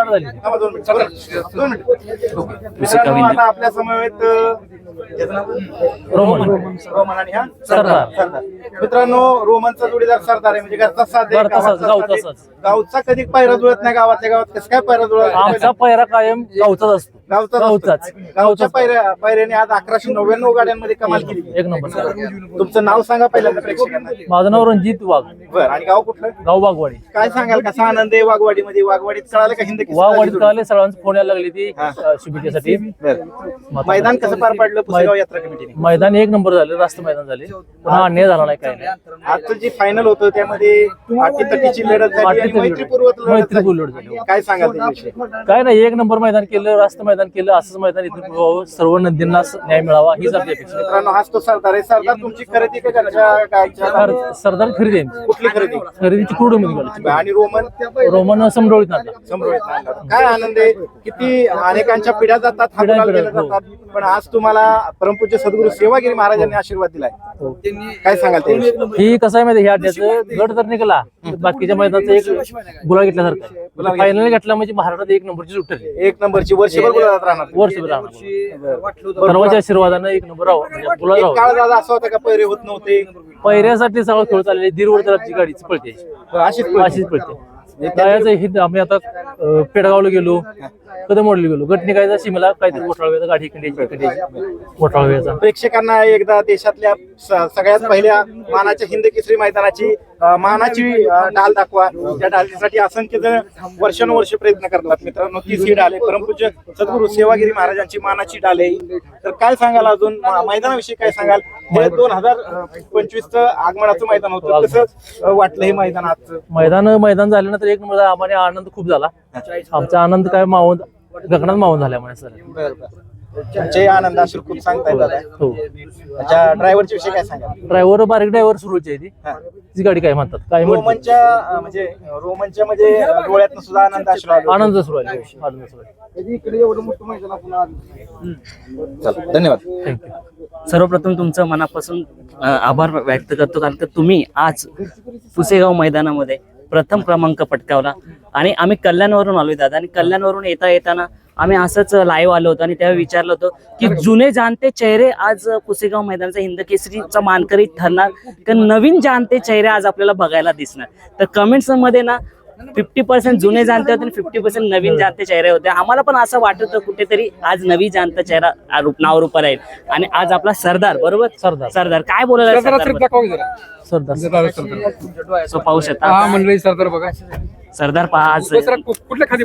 Start झाली थांबा दोन मिनिट. दोन मिनिट. मित्रांनो, आता आपल्या समवेत रोमन. रोमन आणि हा सरदार. सरदार. मित्रांनो रोमनचा जोडीदार सरदार आहे म्हणजे घरचा साथ आहे, घरचा साथ, गावचा साथ आहे. साथ. गावचा कधी पायरा जुळत नाही गावातल्या गावात कसं काय पायरा जुळत आमचा पैरा कायम गावचाच असतो. गावचाच गावचाच. गावच्या पायऱ्या पायऱ्याने आज अकराशे नव्याण्णव गाड्यांमध्ये कमाल केली. एक नंबर. तुमचं नाव सांगा पहिल्यांदा प्रेक्षकांना. माझं नाव रणजित वाघ. बरं आणि गाव कुठलं? गाव वाघवाडी. काय सांगाल कसा आनंद आहे वाघवाडीमध्ये. वाघवाडीत कळालं का हिंद वाघवाडीत कळाले सर्वांचे फोन यायला लागली ती. अं, शुभेच्छेसाठी. मैदान कसं पार पाडलं पुसेगाव यात्रा कमिटीने? मैदान एक नंबर झाले रास्त मैदान झाले. पुन्हा अन्याय झाला नाही काय नाही. आजचं जे फायनल होतं त्यामध्ये अटीतटीची लढत झाली आणि मैत्रीपूर्वक लढत झाली. झाली. काय सांगाल काय नाही एक नंबर मैदान केलं रास्त मैदान केलं असंच मैदान इथून व्हावं सर्व नंदींना स- न्याय मिळावा हीच आपली अपेक्षा. मित्रांनो हाच तो सरदार आहे सरदार तुमची खरेदी का घरच्या गायच्या? सर- सरदार खरेदी आहे आमची. कुठली खरेदी? खरेदीची कुरडू आणि रोमन? रोमन समडोळीत आणला. समृद्धीत आणलं. काय आनंद आहे? किती अनेकांच्या पिढ्या जातात पिढ्या- हातोहात पिढ्या, केल्या हो. जातात. पण आज तुम्हाला परमपूज्य सदगुरु सेवागिरी महाराजांनी आशीर्वाद दिलाय. हो. काय सांगाल त्याविषयी ही कसं आहे माहिती ह्या अड्ड्याचं गड जर निघाला तर बाकीच्या मैदानाचं एक गुलाल घेतल्यासारखं फायनल घेतला. म्हणजे महाराष्ट्रात एक नंबरची सुट ठरली एक नंबरची. वर्षभर गुलाबात राहणार वर्षभर राहणार. सर्वांच्या आशीर्वादानं एक नंबर राहावं म्हणजे गुलाल एक राहावं काळ दादा असा होता का पैरे होत नव्हते? पहिऱ्यासाठी सगळं खेळ चालले दीड वर आमची गाडी पळते. अशीच पळते. अशीच पळते. गायाचं हिंद आम्ही आता अं, पेडगावला गेलो. कदम मोडला गेलो. गट निघायचा सीमेला काहीतरी घोटाळा इकडे घोटाळा व्हायचा. प्रेक्षकांना एकदा देशातल्या सगळ्यात पहिल्या मानाच्या हिंद केसरी मैदानाची मानाची ढाल दाखवा. त्या ढालीसाठी असंख्य जण वर्षानुवर्ष प्रयत्न करतात मित्रांनो. तीच ही आहे. परमपूज्य सद्गुरू सेवागिरी महाराजांची मानाची आहे तर काय सांगाल अजून? मैदानाविषयी काय सांगाल? दोन हजार पंचवीस आगमनाचं मैदान होतं. कसं वाटलं हे मैदान आजचं? मैदान मैदान झाल्यानंतर एक आम्हाला आनंद खूप झाला. आमचा आनंद काय मावून गगनात मावून झाल्यामुळे सर. तुमचे आनंद अश्रू खूप सांगताय दादा हो. अच्छा ड्रायव्हरच्या विषयी काय सांगाल? ड्रायव्हर बारीक ड्रायव्हर सुरूची आहे ती. ती गाडी काय म्हणतात? काय म्हणतात रोमनच्या अ, म्हणजे रोमनच्या म्हणजे डोळ्यातनं सुद्धा आनंद आले. आनंद सुरू आहे. आनंद सुरू आहे. इकडे एवढं मोठं मैदान आपण आज- चला, धन्यवाद. थँक्यू सर्वप्रथम तुमचं मनापासून अ, आभार व्यक्त करतो. कारण का तुम्ही आज पुसेगाव मैदानामध्ये प्रथम क्रमांक पटकावला. आणि आम्ही कल्याणवरून आलो दादा. आणि कल्याणवरून येता येताना आम्ही असंच लाईव्ह आलो होतो आणि तेव्हा विचारलं होतं की जुने जाणते चेहरे आज पुसेगाव मैदानचा हिंद केसरीचा मानकरी ठरणार. तर नवीन जाणते चेहरे आज आपल्याला बघायला दिसणार. तर कमेंट्समध्ये ना फिफ्टी पर्सेंट जुने जाणते होते आणि फिफ्टी पर्सेंट नवीन जाणते चेहरे होते. आम्हाला पण असं वाटत होतं कुठेतरी आज नवीन जाणता चेहरा रूप- नाव रूपाला येईल. आणि आज आपला सरदार बरोबर? सरदार. सरदार. काय बोलायला सरदार? सो पाहू हा शकता मंडळी सरदार बघा. सरदार पहा आज. कुठल्या खाली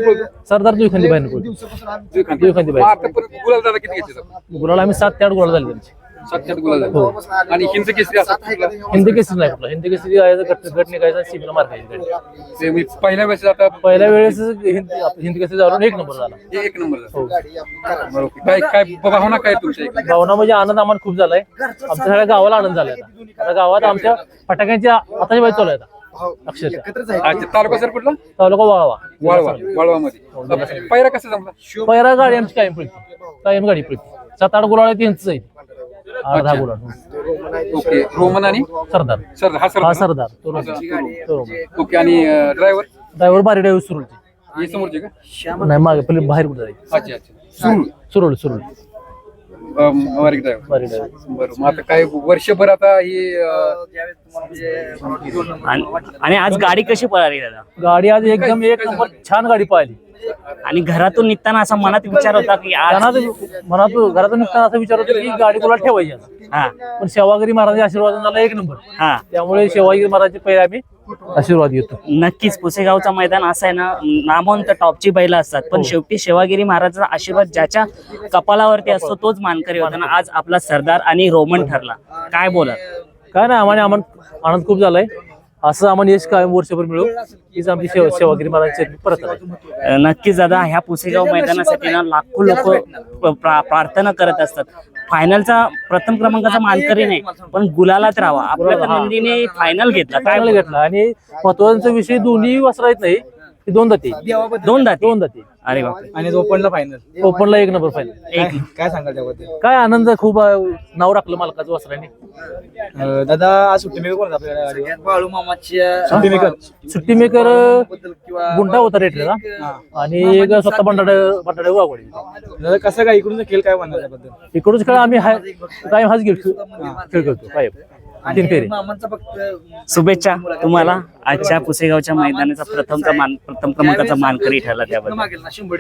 सरदार. दुखांदी मग बाहेर आतापर्यंत गुलाल दादा किती घेतले? गुलाला आम्ही सात ते आठ गुलाल झाले त्यांचे सात आठ गुलाल झाले. आणि हिंद केसरी असं कुठला? हिंदी केसरी नाही कुठला. हिंदी केसरी आहे गट गट निघायचा सीमेला गाडी. ते मी पहिल्या वेळेस आता पहिल्या वेळेस हिंदी आपलं हिंदी केसरी जाऊन एक नंबर झाला. हे एक नंबर हो. झाला. बरोबर. काय काय भावना काय तुमच्या इकडे? भावना म्हणजे आनंद आम्हाला खूप झालाय. आमच्या सगळ्या गावाला आनंद झालाय आता. आता गावात आमच्या फटाक्यांच्या आताच्या बाजू चालू आहे आता. अक्षरशः. अच्छा तालुका सर कुठला? तालुका वाळवा. वाळवा वाळवामध्ये. पहिला कसं जमला? पहिला गाडी आमची कायम पडते कायम गाडी पडते सात आठ गुलाळ त्यांच आहे. गुलाळ ओके रोमन आणि? सरदार. सर हा हा सर सरदार. तो रोमन. तो रोमन. ओके आणि ड्रायव्हर ड्रायव्हर बारी ड्रायव्हर सुरुलचे. हे समोरचे का? नाही मागे पहिले बाहेर कुठे जायचं अच्छा अच्छा. सुरू सुरुल सुरुल. बारीक ड्रायव्हर बारी ड्रायव्हर बरं मग आता काय वर्षभर आता ही अं, आणि आणि आज गाडी कशी पळाली दादा? गाडी आज एकदम एक नंबर छान गाडी पाहिली आणि घरातून निघताना असा मनात विचार होता की आज मनात मनात घरातून निघताना असं विचार होता की गाडी कोणाला ठेवायची. हा. पण सेवागिरी महाराज आशीर्वाद झाला एक नंबर. हा. त्यामुळे सेवागिरी महाराजचे पहिले आम्ही आशीर्वाद घेतो. नक्कीच पुसेगावचं मैदान असं आहे ना नामवंत टॉपची बैला असतात. पण शेवटी शिवागिरी महाराजाचा आशीर्वाद ज्याच्या कपालावरती असतो तोच मानकरी होता ना आज आपला सरदार आणि रोमन ठरला. काय बोला काय नाही आम्हाला आम्हाला आनंद खूप झालाय. असं आम्हाला यश कायम वर्षभर मिळू. हीच आमची सेवा सेवागिरी महाराजची परत आहे. नक्कीच दादा ह्या पुसेगाव मैदानासाठी ना लाखो लोक प्रार्थना करत असतात. फायनलचा प्रथम क्रमांकाचा मानकरी नाही पण गुलालात राहावा. आपल्या तर नंदीने फायनल घेतला. काय चांगला घेतला. आणि महत्त्वाचा विषय दोन्ही वस्त्र आहेत नाही. ती. दोन जाती दोन दाती दोन जाती अरे बापरे. आणि ओपनला फायनल ओपनला एक नंबर फायनल एक. काय सांगाल त्याबद्दल? काय आनंद खूप. नाव राखलं मालकाचं वस्त्राने अं, दादा आज सुट्टी मेकर कोण गाडीवर? बाळू मामाच्या सुट्टी मेकर. सुट्टी मेकरबद्दल किंवा गुंडा होता रेटला आणि एक स्वतः बंडाड बंडाड वाघोडी दादा कसं काय इकडून खेळ काय म्हणणार त्याबद्दल? इकडूनच खेळ आम्ही हाय कायम हाच खेळ खेळ करतो कायम. तीन फेरी मामांचा फक्त शुभेच्छा तुम्हाला. आजच्या पुसेगावच्या मैदानाचा प्रथमचा मान प्रथम क्रमांकाचा मानकरी ठरला त्याबद्दल. मागेल ना शंभर